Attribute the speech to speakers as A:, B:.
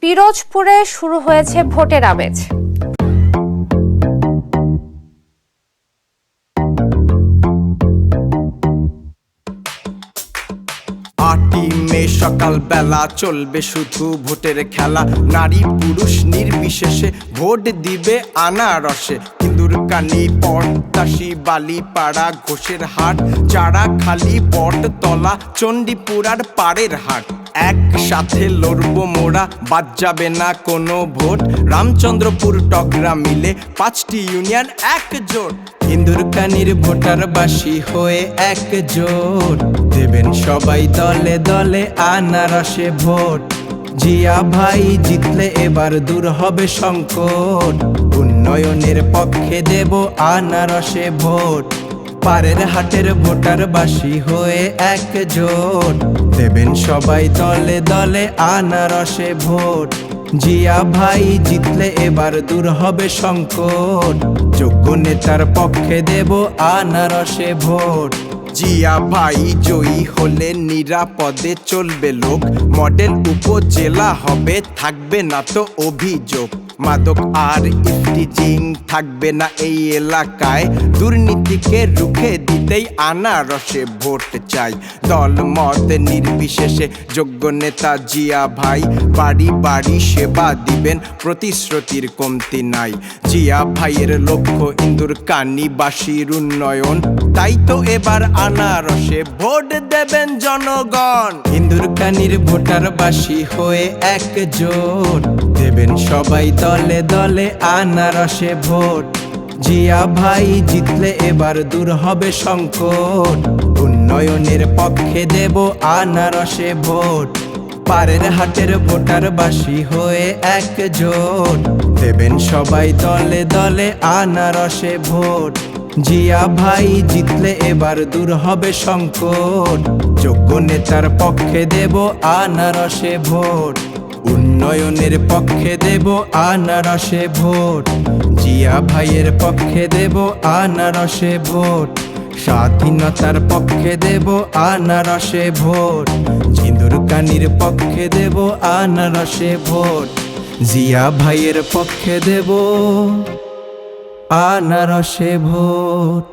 A: পিরোজপুরে শুরু হয়েছে ভোটের আমেজ।
B: সকাল বেলা চলবে শুধু ভোটের খেলা। নারী পুরুষ নির্বিশেষে ভোট দিবে আনারসে। ইন্দুর কানি পটদাসি বালিপাড়া ঘোষের হাট, চারা খালি বটতলা চণ্ডীপুরার পাড়ের হাট। একসাথে লড়বো মোরা বাদ যাবে না কোনো ভোট। রামচন্দ্রপুর টগরা মিলে পাঁচটি ইউনিয়ন একজোট। ইন্দুরকানির ভোটার বাসী হয়ে একজোট। দেবেন সবাই দলে দলে আনারসে ভোট। জিয়া ভাই জিতলে এবার দূর হবে সংকট। উন্নয়নের পক্ষে দেব আনারসে ভোট। পারের হাটের ভোটার বাসী হয়ে একজোট। দেবেন সবাই দলে দলে আনারসে ভোট। জিয়া ভাই জিতলে এবার দূর হবে সংকট। যোগ্য নেতার পক্ষে দেব আনারসে ভোট। জিয়া ভাই জয়ী হলে নিরাপদে চলবে লোক। মডেল উপজেলা হবে, থাকবে না তো অভিযোগ। মাদক আর ইফটিজিং থাকবে না এই এলাকায়। দুর্নীতিকে রুখে দিতেই আনারসে ভোট চাই। দল মত নির্বিশেষে যোগ্য নেতা জিয়া ভাই, বাড়ি বাড়ি সেবা দিবেন, প্রতিশ্রুতির কমতি নাই। জিয়া ভাইয়ের লক্ষ্য ইন্দুর কানিবাসীর উন্নয়ন, তাই তো এবার আনারসে ভোট দেবেন জনগণ। ইন্দুর কানির ভোটার বাসী হয়ে একজোট, দেবেন সবাই দলে দলে আনারসে ভোট। জিয়া ভাই জিতলে এবার দূর হবে সংকট। উন্নয়নের পক্ষে দেব আনারসে ভোট। পারের হাটের ভোটার বাসি হয়ে একজোট। দেবেন সবাই দলে দলে আনারসে ভোট। জিয়া ভাই জিতলে এবার দূর হবে সংকট। যোগ্য নেতার পক্ষে দেব আনারসে ভোট। উন্নয়নের পক্ষে দেব আনারসে ভোট। জিয়া ভাইয়ের পক্ষে দেব আনারসে ভোট। স্বাধীনতার পক্ষে দেব আনারসে ভোট। জিন্দুর কানির পক্ষে দেব আনারসে ভোট। জিয়া ভাইয়ের পক্ষে দেব আনারসে ভোট।